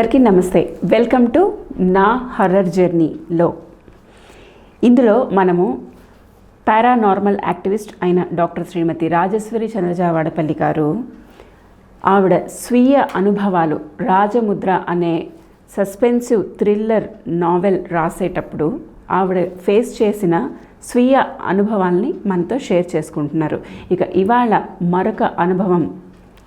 అందరికీ నమస్తే. Welcome to నా హర్రర్ జర్నీలో ఇందులో మనము పారానార్మల్ యాక్టివిస్ట్ అయిన డాక్టర్ శ్రీమతి రాజేశ్వరి చంద్రజావాడపల్లి గారు ఆవిడ స్వీయ అనుభవాలు రాజముద్ర అనే సస్పెన్సివ్ థ్రిల్లర్ నావెల్ రాసేటప్పుడు ఆవిడ ఫేస్ చేసిన స్వీయ అనుభవాల్ని మనతో షేర్ చేసుకుంటున్నారు. ఇక ఇవాళ మరొక అనుభవం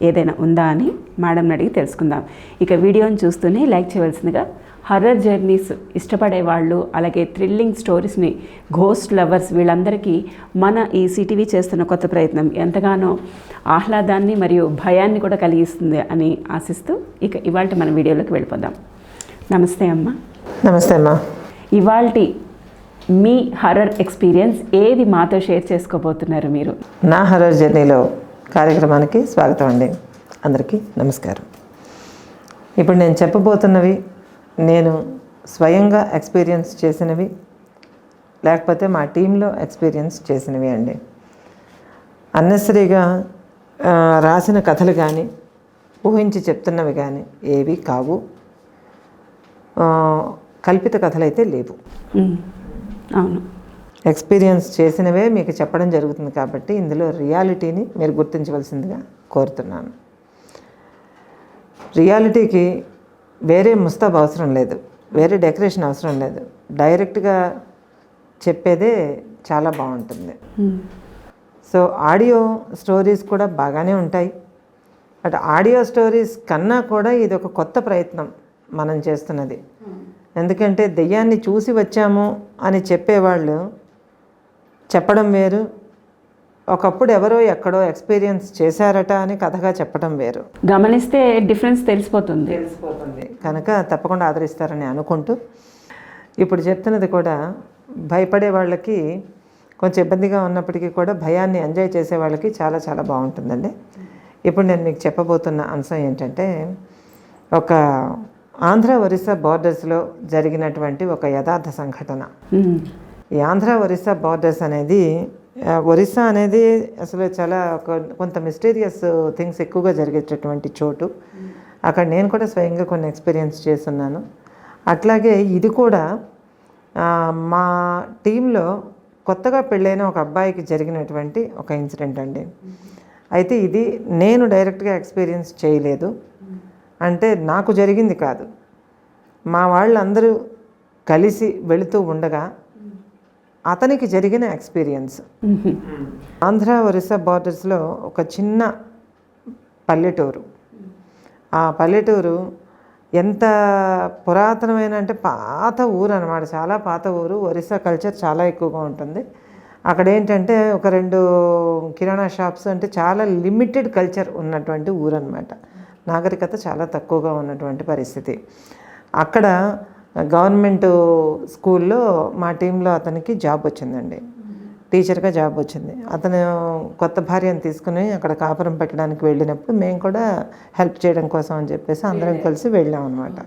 ఏదైనా ఉందా అని మేడంని అడిగి తెలుసుకుందాం. ఇక వీడియోని చూస్తూనే లైక్ చేయవలసిందిగా హర్రర్ జర్నీస్ ఇష్టపడే వాళ్ళు అలాగే థ్రిల్లింగ్ స్టోరీస్ని ఘోస్ట్ లవర్స్ వీళ్ళందరికీ మన ఈ సిటీవీ చేస్తున్న కొత్త ప్రయత్నం ఎంతగానో ఆహ్లాదాన్ని మరియు భయాన్ని కూడా కలిగిస్తుంది అని ఆశిస్తూ ఇక ఇవాళ మన వీడియోలోకి వెళ్ళిపోదాం. నమస్తే అమ్మ. నమస్తే అమ్మా. ఇవాళ మీ హర్రర్ ఎక్స్పీరియన్స్ ఏది మాతో షేర్ చేసుకోబోతున్నారు మీరు? నా హర్రర్ జర్నీలో కార్యక్రమానికి స్వాగతం అండి. అందరికీ నమస్కారం. ఇప్పుడు నేను చెప్పబోతున్నవి నేను స్వయంగా ఎక్స్పీరియన్స్ చేసినవి లేకపోతే మా టీంలో ఎక్స్పీరియన్స్ చేసినవి అండి. అన్నెసరీగా రాసిన కథలు కానీ ఊహించి చెప్తున్నవి కానీ ఏవి కావు. కల్పిత కథలు అయితే లేవు అవును. ఎక్స్పీరియన్స్ చేసినవే మీకు చెప్పడం జరుగుతుంది కాబట్టి ఇందులో రియాలిటీని మీరు గుర్తించవలసిందిగా కోరుతున్నాను. రియాలిటీకి వేరే ముస్తాబ్ అవసరం లేదు వేరే డెకరేషన్ అవసరం లేదు. డైరెక్ట్గా చెప్పేదే చాలా బాగుంటుంది. సో ఆడియో స్టోరీస్ కూడా బాగానే ఉంటాయి. బట్ ఆడియో స్టోరీస్ కన్నా కూడా ఇది ఒక కొత్త ప్రయత్నం మనం చేస్తున్నది. ఎందుకంటే దెయ్యాన్ని చూసి వచ్చాము అని చెప్పేవాళ్ళు చెప్పడం వేరు. ఒకప్పుడు ఎవరో ఎక్కడో ఎక్స్పీరియన్స్ చేశారట అని కథగా చెప్పడం వేరు. గమనిస్తే డిఫరెన్స్ తెలిసిపోతుంది. తెలిసిపోతుంది. కనుక తప్పకుండా ఆదరిస్తారని అనుకుంటూ ఇప్పుడు చెప్తున్నది కూడా భయపడే వాళ్ళకి కొంచెం ఇబ్బందిగా ఉన్నప్పటికీ కూడా భయాన్ని ఎంజాయ్ చేసే వాళ్ళకి చాలా చాలా బాగుంటుందండి. ఇప్పుడు నేను మీకు చెప్పబోతున్న అంశం ఏంటంటే ఒక ఆంధ్ర ఒరిస్సా బార్డర్స్లో జరిగినటువంటి ఒక యథార్థ సంఘటన. ఈ ఆంధ్ర ఒరిస్సా బార్డర్స్ అనేది ఒరిస్సా అనేది అసలు చాలా ఒక కొంత మిస్టీరియస్ థింగ్స్ ఎక్కువగా జరిగేటటువంటి చోటు. అక్కడ నేను కూడా స్వయంగా కొన్ని ఎక్స్పీరియన్స్ చేస్తున్నాను. అట్లాగే ఇది కూడా మా టీంలో కొత్తగా పెళ్ళైన ఒక అబ్బాయికి జరిగినటువంటి ఒక ఇన్సిడెంట్ అండి. అయితే ఇది నేను డైరెక్ట్గా ఎక్స్పీరియన్స్ చేయలేదు. అంటే నాకు జరిగింది కాదు. మా వాళ్ళందరూ కలిసి వెళుతూ ఉండగా అతనికి జరిగిన ఎక్స్పీరియన్స్. ఆంధ్ర ఒరిస్సా బార్డర్స్లో ఒక చిన్న పల్లెటూరు. ఆ పల్లెటూరు ఎంత పురాతనమైన అంటే పాత ఊరు అనమాట చాలా పాత ఊరు. ఒరిస్సా కల్చర్ చాలా ఎక్కువగా ఉంటుంది. అక్కడ ఏంటంటే ఒక రెండు కిరాణా షాప్స్ అంటే చాలా లిమిటెడ్ కల్చర్ ఉన్నటువంటి ఊరు అనమాట నాగరికత చాలా తక్కువగా ఉన్నటువంటి పరిస్థితి. అక్కడ గవర్నమెంట్ స్కూల్లో మా టీంలో అతనికి జాబ్ వచ్చిందండి. టీచర్గా జాబ్ వచ్చింది. అతను కొత్త భార్యను తీసుకుని అక్కడ కాపురం పెట్టడానికి వెళ్ళినప్పుడు మేము కూడా హెల్ప్ చేయడం కోసం అని చెప్పేసి అందరం కలిసి వెళ్ళాం అనమాట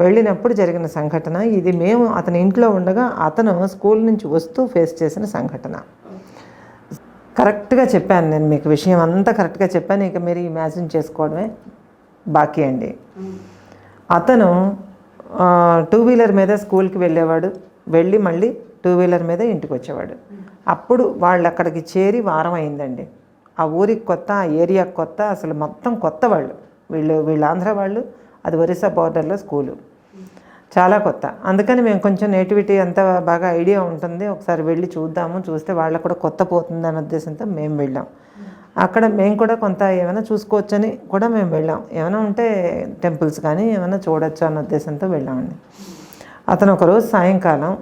వెళ్ళినప్పుడు జరిగిన సంఘటన ఇది మేము అతని ఇంట్లో ఉండగా అతను స్కూల్ నుంచి వస్తూ ఫేస్ చేసిన సంఘటన. కరెక్ట్గా చెప్పాను నేను మీకు విషయం అంతా కరెక్ట్గా చెప్పాను ఇక మీరు ఇమాజిన్ చేసుకోవడమే బాకీ అండి. అతను టూ వీలర్ మీద స్కూల్కి వెళ్ళేవాడు. వెళ్ళి మళ్ళీ టూ వీలర్ మీద ఇంటికి వచ్చేవాడు అప్పుడు వాళ్ళు అక్కడికి చేరి వారం అయిందండి. ఆ ఊరికి కొత్త ఆ ఏరియా కొత్త అసలు మొత్తం కొత్త వాళ్ళు. వీళ్ళు వీళ్ళు ఆంధ్ర వాళ్ళు అది ఒరిస్సా బార్డర్లో స్కూలు. చాలా కొత్త. అందుకని మేము కొంచెం నేటివిటీ అంతా బాగా ఐడియా ఉంటుంది. ఒకసారి వెళ్ళి చూద్దాము. చూస్తే వాళ్ళకు కూడా కొత్త పోతుంది అనే ఉద్దేశంతో మేము వెళ్ళాం. అక్కడ మేము కూడా కొంత ఏమైనా చూసుకోవచ్చని కూడా మేము వెళ్ళాం. ఏమైనా ఉంటే టెంపుల్స్ కానీ ఏమైనా చూడొచ్చు అన్న ఉద్దేశంతో వెళ్ళామండి. అతను ఒకరోజు సాయంకాలం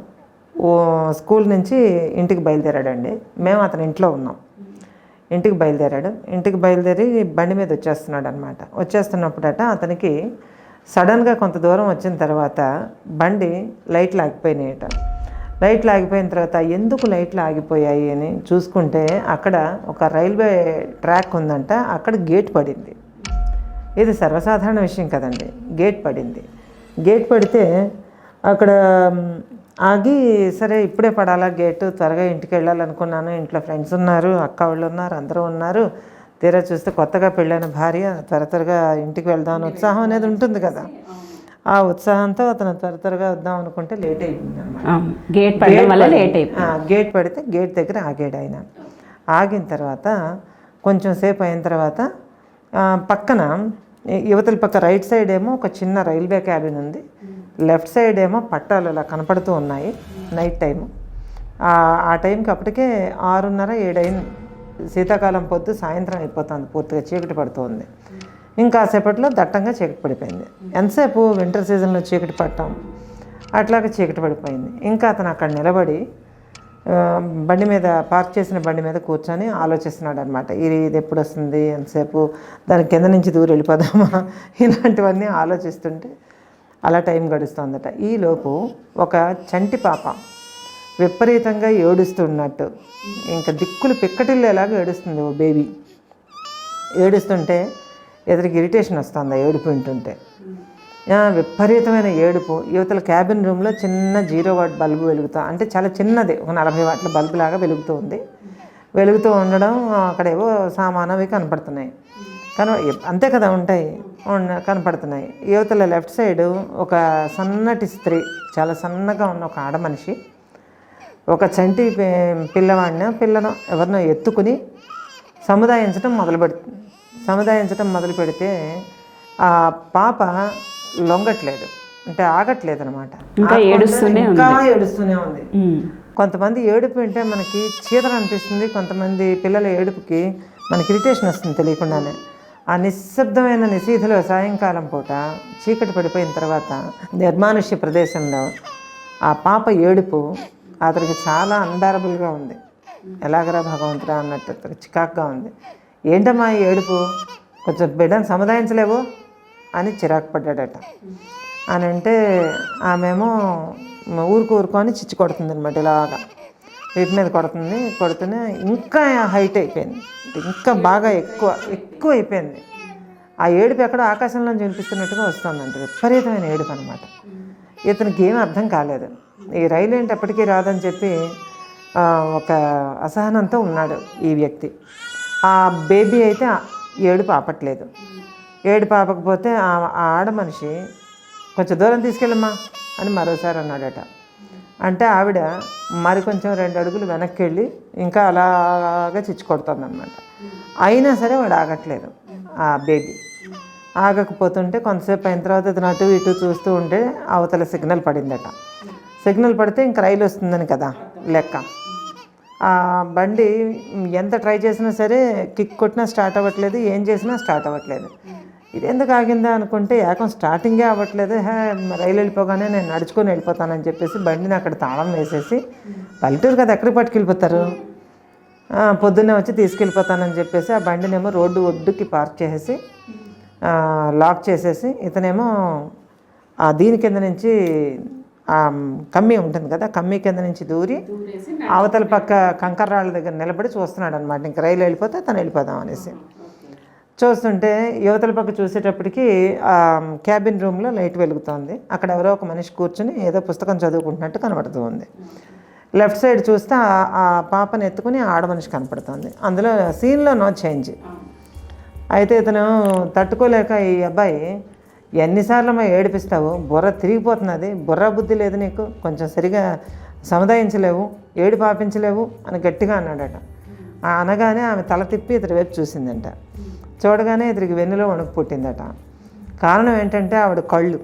ఓ స్కూల్ నుంచి ఇంటికి బయలుదేరాడండి. మేము అతని ఇంట్లో ఉన్నాం. ఇంటికి బయలుదేరాడు. ఇంటికి బయలుదేరి బండి మీద వచ్చేస్తున్నాడు అనమాట వచ్చేస్తున్నప్పుడట అతనికి సడన్గా కొంత దూరం వచ్చిన తర్వాత బండి లైట్లు ఆగిపోయినాయట లైట్లు ఆగిపోయిన తర్వాత ఎందుకు లైట్లు ఆగిపోయాయి అని చూసుకుంటే అక్కడ ఒక రైల్వే ట్రాక్ ఉందంట అక్కడ గేట్ పడింది. ఇది సర్వసాధారణ విషయం కదండి గేట్ పడింది. గేట్ పడితే అక్కడ ఆగి సరే ఇప్పుడే పడాలా గేటు త్వరగా ఇంటికి వెళ్ళాలనుకున్నాను ఇంట్లో ఫ్రెండ్స్ ఉన్నారు అక్క వాళ్ళు ఉన్నారు అందరూ ఉన్నారు తీరా చూస్తే కొత్తగా పెళ్ళైన భార్య త్వర త్వరగా ఇంటికి వెళ్దాం ఉత్సాహం అనేది ఉంటుంది కదా. ఆ ఉత్సాహంతో అతను త్వర త్వరగా వద్దాం అనుకుంటే లేట్ అయిపోయింది అనమాట. గేట్ పడడం వల్ల లేట్ అయిపోయింది. గేట్ పడితే గేట్ దగ్గర ఆగాడు ఆయన. ఆగిన తర్వాత కొంచెం సేపు అయిన తర్వాత పక్కన యువతల పక్క రైట్ సైడ్ ఏమో ఒక చిన్న రైల్వే క్యాబిన్ ఉంది. లెఫ్ట్ సైడ్ ఏమో పట్టాలు అలా కనపడుతూ ఉన్నాయి నైట్ టైము. ఆ ఆ టైంకి అప్పటికే ఆరున్నర ఏడైంది శీతాకాలం పొద్దు సాయంత్రం అయిపోతుంది పూర్తిగా చీకటి పడుతుంది. ఇంకా సేపట్లో దట్టంగా చీకటి పడిపోయింది. ఎంతసేపు వింటర్ సీజన్లో చీకటి పడటం? అట్లాగే చీకటి పడిపోయింది. ఇంకా అతను అక్కడ నిలబడి బండి మీద పార్క్ చేసిన బండి మీద కూర్చొని ఆలోచిస్తున్నాడు అనమాట ఇది ఇది ఎప్పుడు వస్తుంది? ఎంతసేపు? దాని కింద నుంచి దూరం వెళ్ళిపోదామా? ఇలాంటివన్నీ ఆలోచిస్తుంటే అలా టైం గడుస్తుందట. ఈలోపు ఒక చంటి పాప విపరీతంగా ఏడుస్తున్నట్టు ఇంకా దిక్కులు పిక్కటిల్లేలాగా ఏడుస్తుంది ఓ బేబీ ఏడుస్తుంటే ఇతనికి ఇరిటేషన్ వస్తుంది ఆ ఏడుపు వింటుంటే. విపరీతమైన ఏడుపు. యువతల క్యాబిన్ రూమ్లో చిన్న జీరో వాట్ బల్బు వెలుగుతా అంటే చాలా చిన్నది ఒక నలభై వాట్ల బల్బు లాగా వెలుగుతూ ఉంది. వెలుగుతూ ఉండడం అక్కడేవో సామాను అవి కనపడుతున్నాయి. కన అంతే కదా ఉంటాయి కనపడుతున్నాయి. యువతల లెఫ్ట్ సైడ్ ఒక సన్నటి స్త్రీ చాలా సన్నగా ఉన్న ఒక ఆడ మనిషి ఒక చంటి పిల్లవాడిన పిల్లను ఎవరినో ఎత్తుకుని సముదాయించడం మొదలు పెడుతుంది సముదాయించడం మొదలు పెడితే ఆ పాప లొంగట్లేదు. అంటే ఆగట్లేదు అనమాట ఇంకా ఏడుస్తూనే ఇంకా ఏడుస్తూనే ఉంది. కొంతమంది ఏడుపు వింటే మనకి చీదర అనిపిస్తుంది. కొంతమంది పిల్లల ఏడుపుకి మనకి ఇరిటేషన్ వస్తుంది తెలియకుండానే. ఆ నిశ్శబ్దమైన నిశీధిలో సాయంకాలం పూట చీకటి పడిపోయిన తర్వాత నిర్మానుష్య ప్రదేశంలో ఆ పాప ఏడుపు అతనికి చాలా అన్బేరబుల్గా ఉంది. ఎలాగరా భగవంతుడా అన్నట్టు అతనికి చికాకుగా ఉంది. ఏంటమ్మా ఈ ఏడుపు? కొంచెం బిడ్డను సముదాయించలేవు అని చిరాకు పడ్డాడట. అని అంటే ఆమెమో ఊరుకు ఊరుకొని చిచ్చి కొడుతుంది అనమాట ఇలాగా. వీపు మీద కొడుతుంది కొడుతూనే ఇంకా హైట్ అయిపోయింది. ఇంకా బాగా ఎక్కువ ఎక్కువ అయిపోయింది. ఆ ఏడుపు ఎక్కడ ఆకాశంలో వినిపిస్తున్నట్టుగా వస్తుందంట. విపరీతమైన ఏడుపు అనమాట ఇతనికి ఏం అర్థం కాలేదు. ఈ రైలు ఏంటి ఎప్పటికీ రాదని చెప్పి ఒక అసహనంతో ఉన్నాడు ఈ వ్యక్తి. ఆ బేబీ అయితే ఏడుపు ఆపట్లేదు ఏడుపు ఆపకపోతే ఆ ఆడ మనిషి కొంచెం దూరం తీసుకెళ్ళమ్మా అని మరోసారి అన్నాడట. అంటే ఆవిడ మరి కొంచెం రెండు అడుగులు వెనక్కి వెళ్ళి ఇంకా అలాగా చిచ్చుకొడుతుందన్నమాట. అయినా సరే వాడు ఆగట్లేదు ఆ బేబీ. ఆగకపోతుంటే కొంతసేపు అయిన తర్వాత ఇది అటు ఇటు చూస్తూ ఉంటే అవతల సిగ్నల్ పడిందట. సిగ్నల్ పడితే ఇంక రైలు వస్తుందని కదా లెక్క. ఆ బండి ఎంత ట్రై చేసినా సరే కిక్ కొట్టినా స్టార్ట్ అవ్వట్లేదు ఏం చేసినా స్టార్ట్ అవ్వట్లేదు. ఇది ఎందుకు ఆగిందా అనుకుంటే ఏకం స్టార్టింగే అవ్వట్లేదు. హే రైలు వెళ్ళిపోగానే నేను నడుచుకొని వెళ్ళిపోతానని చెప్పేసి బండిని అక్కడ తాళం వేసేసి పల్లెటూరు కదా ఎక్కడికి పట్టుకెళ్ళిపోతారు? పొద్దున్నే వచ్చి తీసుకెళ్ళిపోతానని చెప్పేసి ఆ బండినేమో రోడ్డు ఒడ్డుకి పార్క్ చేసేసి ఆ, లాక్ చేసేసి ఇతనేమో ఆ దీని కింద నుంచి కమ్మీ ఉంటుంది కదా కమ్మీ కింద నుంచి దూరి అవతల పక్క కంకర్రాళ్ళ దగ్గర నిలబడి చూస్తున్నాడు అనమాట ఇంక రైలు వెళ్ళిపోతే తను వెళ్ళిపోదాం అనేసి. చూస్తుంటే యువతల పక్క చూసేటప్పటికి క్యాబిన్ రూమ్లో లైట్ వెలుగుతోంది. అక్కడ ఎవరో ఒక మనిషి కూర్చుని ఏదో పుస్తకం చదువుకుంటున్నట్టు కనబడుతూ ఉంది లెఫ్ట్ సైడ్ చూస్తే ఆ- ఆ పాపను ఎత్తుకుని ఆడ మనిషి కనపడుతుంది. అందులో సీన్లో నో చేంజ్ అయితే ఇతను తట్టుకోలేక ఈ అబ్బాయి ఎన్నిసార్లు మా ఏడిపిస్తావు? బుర్ర తిరిగిపోతున్నది. బుర్ర బుద్ధి లేదు నీకు. కొంచెం సరిగా సముదాయించలేవు. ఏడు పాపించలేవు అని గట్టిగా అన్నాడట. అనగానే ఆమె తల తిప్పి ఇతడి వైపు చూసిందంట. చూడగానే ఇతడికి వెన్నులో వణుకు పుట్టిందట. కారణం ఏంటంటే ఆవిడ కళ్ళు.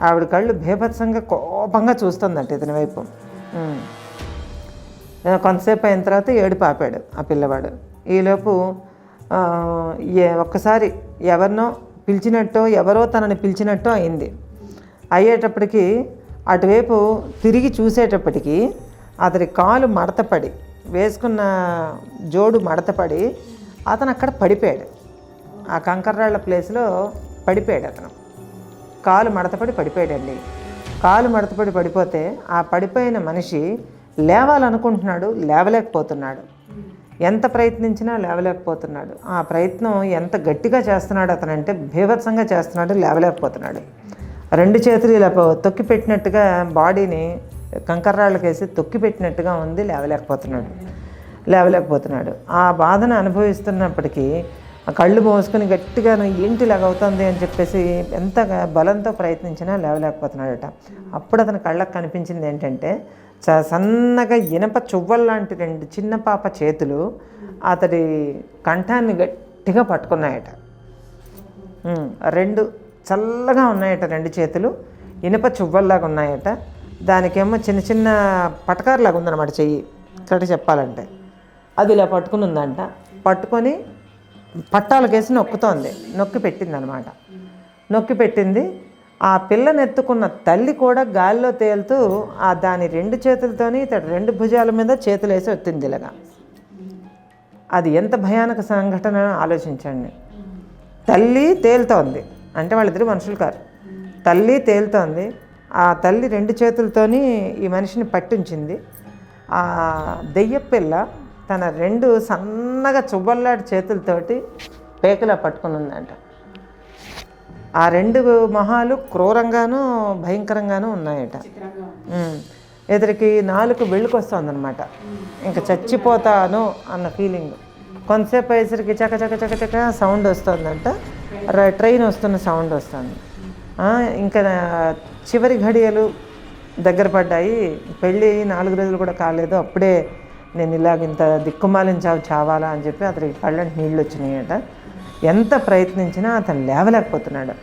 ఆవిడ కళ్ళు భీభత్సంగా కోపంగా చూస్తుందంట ఇతని వైపు. కొంతసేపు అయిన తర్వాత ఏడు పాపాడు ఆ పిల్లవాడు. ఈలోపు ఏ- ఒక్కసారి ఎవరినో పిలిచినట్టో ఎవరో తనని పిలిచినట్టో అయింది. అయ్యేటప్పటికి అటువైపు తిరిగి చూసేటప్పటికి అతని కాలు మడతపడి వేసుకున్న జోడు మడతపడి అతను అక్కడ పడిపోయాడు. ఆ కంకర్రాళ్ళ ప్లేస్లో పడిపోయాడు అతను. కాలు మడతపడి పడిపోయాడండి. కాలు మడతపడి పడిపోతే ఆ పడిపోయిన మనిషి లేవాలనుకుంటున్నాడు లేవలేకపోతున్నాడు. ఎంత ప్రయత్నించినా లేవలేకపోతున్నాడు. ఆ ప్రయత్నం ఎంత గట్టిగా చేస్తున్నాడు అతనంటే భీభత్సంగా చేస్తున్నాడు లేవలేకపోతున్నాడు. రెండు చేతులు ఇలా తొక్కి పెట్టినట్టుగా బాడీని కంకర్రాళ్ళకేసి తొక్కి పెట్టినట్టుగా ఉంది లేవలేకపోతున్నాడు. లేవలేకపోతున్నాడు. ఆ బాధను అనుభవిస్తున్నప్పటికీ ఆ కళ్ళు మోసుకొని గట్టిగా ఏంటి ఇలాగ అవుతుంది అని చెప్పేసి ఎంత బలంతో ప్రయత్నించినా లేవలేకపోతున్నాడట. అప్పుడు అతని కళ్ళకు కనిపించింది ఏంటంటే సన్నగా ఇనప చువ్వల్లాంటి రెండు చిన్న పాప చేతులు అతడి కంఠాన్ని గట్టిగా పట్టుకున్నాయట. రెండు చల్లగా ఉన్నాయట రెండు చేతులు. ఇనుప చువ్వల్లాగా ఉన్నాయట. దానికేమో చిన్న చిన్న పటకారులాగా ఉందన్నమాట చెయ్యి. ఇక్కడ చెప్పాలంటే. అది ఇలా పట్టుకుని ఉందంట. పట్టుకొని పట్టాలకేసి నొక్కుతోంది. నొక్కి పెట్టింది అనమాట నొక్కి పెట్టింది. ఆ పిల్లని ఎత్తుకున్న తల్లి కూడా గాలిలో తేలుతూ ఆ దాని రెండు చేతులతోని ఇతడు రెండు భుజాల మీద చేతులు వేసి ఒత్తింది ఇలాగా. అది ఎంత భయానక సంఘటన ఆలోచించండి. తల్లి తేలుతోంది. అంటే వాళ్ళిద్దరు మనుషులు కారు తల్లి తేలుతోంది. ఆ తల్లి రెండు చేతులతోని ఈ మనిషిని పట్టించింది. ఆ దెయ్య పిల్ల తన రెండు సన్నగా చువ్వల్లాడి చేతులతోటి పేకలా పట్టుకుని ఉందంట. ఆ రెండు మొహాలు క్రూరంగాను భయంకరంగాను ఉన్నాయట. ఇతనికి నాలుగు వెళ్ళుకొస్తుందన్నమాట ఇంకా చచ్చిపోతాను అన్న ఫీలింగ్. కొంతసేపు అయ్యేసరికి చక చక చక చక సౌండ్ వస్తుందంట. ట్రైన్. వస్తున్న సౌండ్ వస్తుంది. ఇంకా చివరి ఘడియలు దగ్గర పడ్డాయి. పెళ్ళి నాలుగు రోజులు కూడా కాలేదు. అప్పుడే నేను ఇలాగ ఇంత దిక్కుమాలిన చావు చావాలా అని చెప్పి అతనికి కళ్ళంటి నీళ్ళు వచ్చినాయట. ఎంత ప్రయత్నించినా అతను లేవలేకపోతున్నాడు.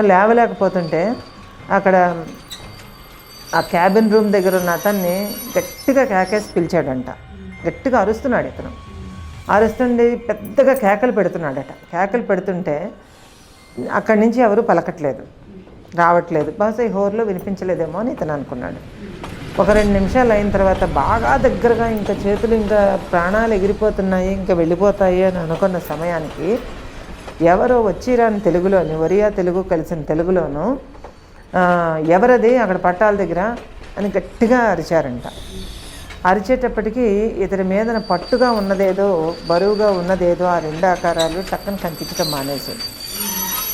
లేవలేకపోతుంటే అక్కడ ఆ క్యాబిన్ రూమ్ దగ్గర ఉన్న అతన్ని గట్టిగా కేకేసి పిలిచాడంట. గట్టిగా అరుస్తున్నాడు ఇతను. అరుస్తుండి పెద్దగా కేకలు పెడుతున్నాడట. కేకలు పెడుతుంటే అక్కడి నుంచి ఎవరు పలకట్లేదు. రావట్లేదు. బహుశా ఈ హోర్లో వినిపించలేదేమో అని ఇతను అనుకున్నాడు. ఒక రెండు నిమిషాలు అయిన తర్వాత బాగా దగ్గరగా ఇంకా చేతులు ఇంకా ప్రాణాలు ఎగిరిపోతున్నాయి ఇంకా వెళ్ళిపోతాయి అని అనుకున్న సమయానికి ఎవరో వచ్చిరాని తెలుగులోని ఒరియా తెలుగు కలిసిన తెలుగులోను ఎవరది అక్కడ పట్టాల దగ్గర అని గట్టిగా అరిచారంట. అరిచేటప్పటికీ ఇతని మీద పట్టుగా ఉన్నదేదో బరువుగా ఉన్నదేదో ఆ రెండు ఆకారాలు టక్కన కనిపించడం మానేసి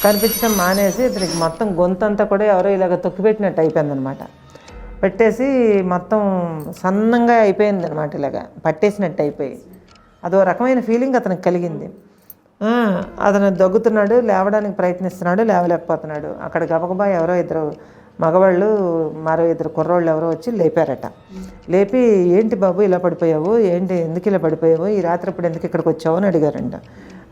కనిపించడం మానేసి ఇతనికి మొత్తం గొంతంతా కూడా ఎవరో ఇలాగ తొక్కిపెట్టినట్టు అయిపోయిందనమాట. పెట్టేసి మొత్తం సన్నంగా అయిపోయింది అనమాట ఇలాగా. పట్టేసినట్టు అయిపోయి. అదో రకమైన ఫీలింగ్ అతనికి కలిగింది. అతను దగ్గుతున్నాడు లేవడానికి ప్రయత్నిస్తున్నాడు లేవలేకపోతున్నాడు. అక్కడ గబగబా ఎవరో ఇద్దరు మగవాళ్ళు మరో ఇద్దరు కుర్రోళ్ళు ఎవరో వచ్చి లేపారట. లేపి ఏంటి బాబు ఇలా పడిపోయావు? ఏంటి? ఎందుకు ఇలా పడిపోయావు? ఈ రాత్రి ఇప్పుడు ఎందుకు ఇక్కడికి వచ్చావు? అని అడిగారంట.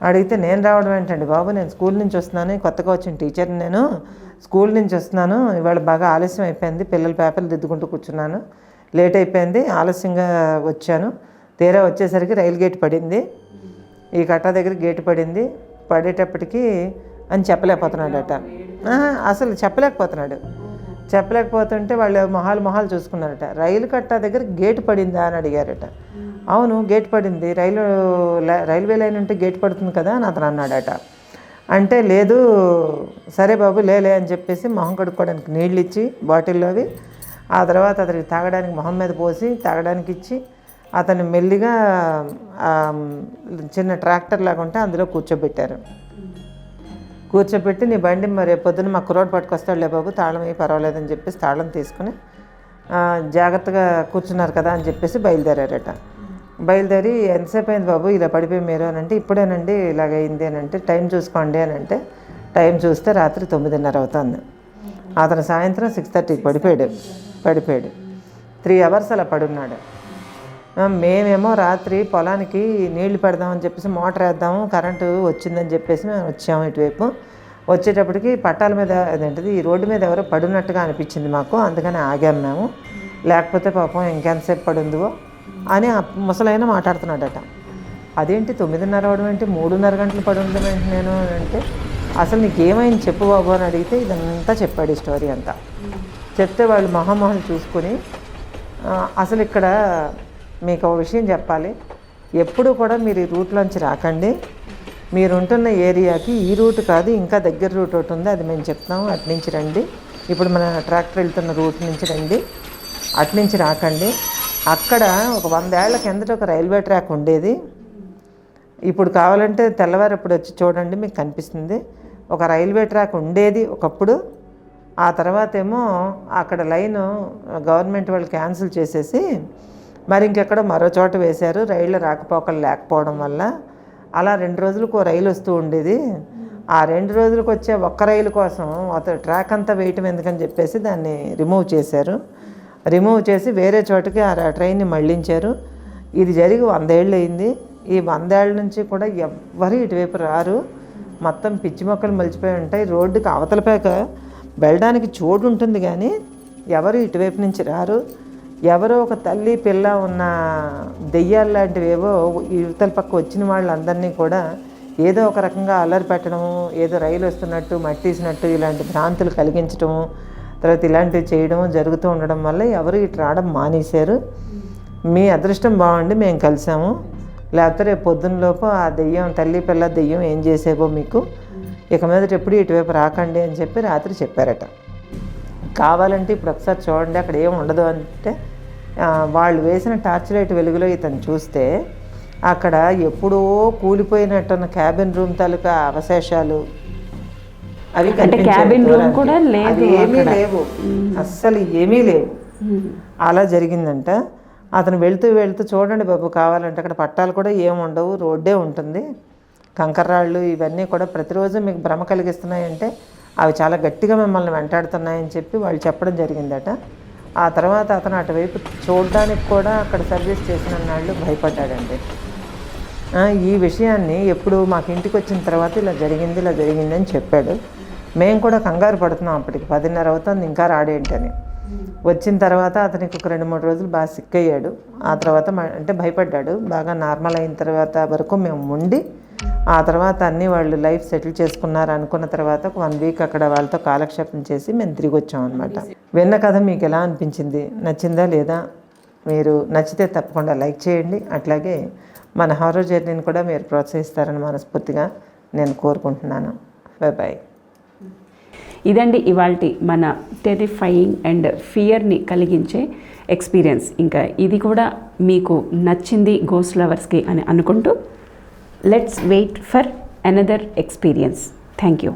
అడిగితే నేను రావడం ఏంటండి బాబు? నేను స్కూల్ నుంచి వస్తున్నాను. కొత్తగా వచ్చిన టీచర్ని నేను స్కూల్ నుంచి వస్తున్నాను. ఇవాళ బాగా ఆలస్యం అయిపోయింది. పిల్లల పేపర్లు దిద్దుకుంటూ కూర్చున్నాను. లేట్ అయిపోయింది. ఆలస్యంగా వచ్చాను. తీరా వచ్చేసరికి రైలు గేట్ పడింది. ఈ కట్టా దగ్గర గేటు పడింది. పడేటప్పటికి అని చెప్పలేకపోతున్నాడట. అసలు చెప్పలేకపోతున్నాడు. చెప్పలేకపోతుంటే వాళ్ళు మొహాలు మొహాలు చూసుకున్నారట. రైలు కట్టా దగ్గర గేటు పడిందా అని అడిగారట. అవును గేట్ పడింది. రైలు లై- రైల్వే లైన్ ఉంటే గేట్ పడుతుంది కదా అని అతను అన్నాడట. అంటే లేదు సరే బాబు లేలే అని చెప్పేసి మొహం కడుక్కోవడానికి నీళ్ళు ఇచ్చి బాటిల్లో అవి. ఆ తర్వాత అతనికి తాగడానికి మొహం మీద పోసి తాగడానికి ఇచ్చి అతను మెల్లిగా చిన్న ట్రాక్టర్ లాగా ఉంటే అందులో కూర్చోబెట్టారు. కూర్చోబెట్టి నీ బండి మరి పొద్దున్న మా కుర్రోడు పట్టుకొస్తాడులే బాబు తాళం ఏ పర్వాలేదని చెప్పేసి తాళం తీసుకుని జాగ్రత్తగా కూర్చున్నారు కదా అని చెప్పేసి బయలుదేరారట. బయలుదేరి ఎంతసేపు అయింది బాబు? ఇలా పడిపోయి మీరు అని అంటే ఇప్పుడేనండి ఇలాగ అయింది అని అంటే టైం చూసుకోండి అని అంటే టైం చూస్తే రాత్రి తొమ్మిదిన్నర అవుతుంది. అతను సాయంత్రం సిక్స్ థర్టీకి పడిపోయాడు. పడిపోయాడు. త్రీ అవర్స్ అలా పడున్నాడు. మేమేమో రాత్రి పొలానికి నీళ్ళు పెడదామని చెప్పేసి మోటార్ వేద్దాము కరెంటు వచ్చిందని చెప్పేసి మేము వచ్చాము ఇటువైపు. వచ్చేటప్పటికి పట్టాల మీద అదేంటిది ఈ రోడ్డు మీద ఎవరో పడినట్టుగా అనిపించింది మాకు అందుకని ఆగాము మేము. లేకపోతే పాపం ఇంకెంతసేపు పడుందో అని ముసలాయన ముసలైన మాట్లాడుతున్నాడట. అదేంటి తొమ్మిదిన్నర అవడం ఏంటి? మూడున్నర గంటలు పడి ఉండడం ఏంటి నేను? అంటే అసలు నీకేమైంది చెప్పు బాబు అని అడిగితే ఇదంతా చెప్పాడు ఈ స్టోరీ అంతా. చెప్తే వాళ్ళు మహామహులు చూసుకొని అసలు ఇక్కడ మీకు ఒక విషయం చెప్పాలి. ఎప్పుడు కూడా మీరు ఈ రూట్లోంచి రాకండి. మీరు ఉంటున్న ఏరియాకి ఈ రూట్ కాదు ఇంకా దగ్గర రూట్ ఒకటి ఉంది అది మేము చెప్తాము అటు నుంచి రండి. ఇప్పుడు మన ట్రాక్టర్ వెళ్తున్న రూట్ నుంచి రండి అటు నుంచి రాకండి. అక్కడ ఒక వందేళ్ళ కిందట ఒక రైల్వే ట్రాక్ ఉండేది. ఇప్పుడు కావాలంటే తెల్లవారు ఇప్పుడు వచ్చి చూడండి మీకు కనిపిస్తుంది. ఒక రైల్వే ట్రాక్ ఉండేది ఒకప్పుడు. ఆ తర్వాత ఏమో అక్కడ లైన్ గవర్నమెంట్ వాళ్ళు క్యాన్సిల్ చేసేసి మరి ఇంకెక్కడ మరో చోట వేశారు. రైళ్ళు రాకపోకలు లేకపోవడం వల్ల అలా రెండు రోజులకు రైలు వస్తూ ఉండేది. ఆ రెండు రోజులకు వచ్చే ఒక్క రైలు కోసం అతను ట్రాక్ అంతా వేయటం ఎందుకని చెప్పేసి దాన్ని రిమూవ్ చేశారు. రిమూవ్ చేసి వేరే చోటకి ఆ ట్రైన్ని మళ్ళించారు ఇది జరిగి వందేళ్ళు అయింది. ఈ వందేళ్ళ నుంచి కూడా ఎవ్వరు ఇటువైపు రారు. మొత్తం పిచ్చి మొక్కలు మలిచిపోయి ఉంటాయి. రోడ్డుకి అవతలపైక వెళ్ళడానికి చోటు ఉంటుంది కానీ ఎవరు ఇటువైపు నుంచి రారు. ఎవరో ఒక తల్లి పిల్ల ఉన్న దెయ్యాలు లాంటివేవో ఇవతల పక్క వచ్చిన వాళ్ళందరినీ కూడా ఏదో ఒక రకంగా అల్లరి పెట్టడము ఏదో రైలు వస్తున్నట్టు మట్టేసినట్టు ఇలాంటి భ్రాంతులు కలిగించడము తర్వాత ఇలాంటివి చేయడము జరుగుతూ ఉండడం వల్ల ఎవరు ఇటు రావడం మానేశారు. మీ అదృష్టం బాగుండి మేము కలిసాము. లేకపోతే రేపు పొద్దున్నలోపు ఆ దెయ్యం తల్లి పిల్ల దెయ్యం ఏం చేసేవో మీకు ఇక మీదట ఎప్పుడు ఇటువైపు రాకండి అని చెప్పి రాత్రి చెప్పారట. కావాలంటే ఇప్పుడు ఒకసారి చూడండి అక్కడ ఏం ఉండదు అంటే వాళ్ళు వేసిన టార్చ్ లైట్ వెలుగులో ఇతను చూస్తే అక్కడ ఎప్పుడో కూలిపోయినట్టున్న క్యాబిన్ రూమ్ తాలూకా అవశేషాలు అవి cabin room దూరానికి. కూడా లేదు ఏమీ లేవు. అస్సలు ఏమీ లేవు. అలా జరిగిందంట. అతను వెళ్తూ వెళ్తూ చూడండి బాబు కావాలంటే అక్కడ పట్టాలు కూడా ఏం ఉండవు రోడ్డే ఉంటుంది. కంకర్రాళ్ళు ఇవన్నీ కూడా ప్రతిరోజు మీకు భ్రమ కలిగిస్తున్నాయంటే అవి చాలా గట్టిగా మిమ్మల్ని వెంటాడుతున్నాయని చెప్పి వాళ్ళు చెప్పడం జరిగిందట. ఆ తర్వాత అతను అటువైపు చూడడానికి కూడా అక్కడ సర్వీస్ చేసిన నాళ్ళు భయపడ్డాడండి. ఈ విషయాన్ని ఎప్పుడు మాకు ఇంటికి వచ్చిన తర్వాత ఇలా జరిగింది ఇలా జరిగింది అని చెప్పాడు. మేము కూడా కంగారు పడుతున్నాం అప్పటికి. పదిన్నర అవుతుంది ఇంకా రాడేంటని. వచ్చిన తర్వాత అతనికి ఒక రెండు మూడు రోజులు బాగా సిక్ అయ్యాడు. ఆ తర్వాత అంటే భయపడ్డాడు. బాగా నార్మల్ అయిన తర్వాత వరకు మేము ఉండి ఆ తర్వాత అన్నీ వాళ్ళు లైఫ్ సెటిల్ చేసుకున్నారు అనుకున్న తర్వాత ఒక వన్ వీక్ అక్కడ వాళ్ళతో కాలక్షేపం చేసి మేము తిరిగి వచ్చాం అనమాట విన్న కథ మీకు ఎలా అనిపించింది? నచ్చిందా లేదా? మీరు నచ్చితే తప్పకుండా లైక్ చేయండి. అట్లాగే మన హారర్ జర్నీని కూడా మీరు ప్రోత్సహిస్తారని మనస్ఫూర్తిగా నేను కోరుకుంటున్నాను. బాయ్ బాయ్ ఇదండి ఇవాల్టి మన టెరిఫైయింగ్ అండ్ ఫియర్ని కలిగించే ఎక్స్పీరియన్స్ ఇంకా ఇది కూడా మీకు నచ్చింది గోస్ట్ లవర్స్కి అని అనుకుంటూ let's wait for another experience thank you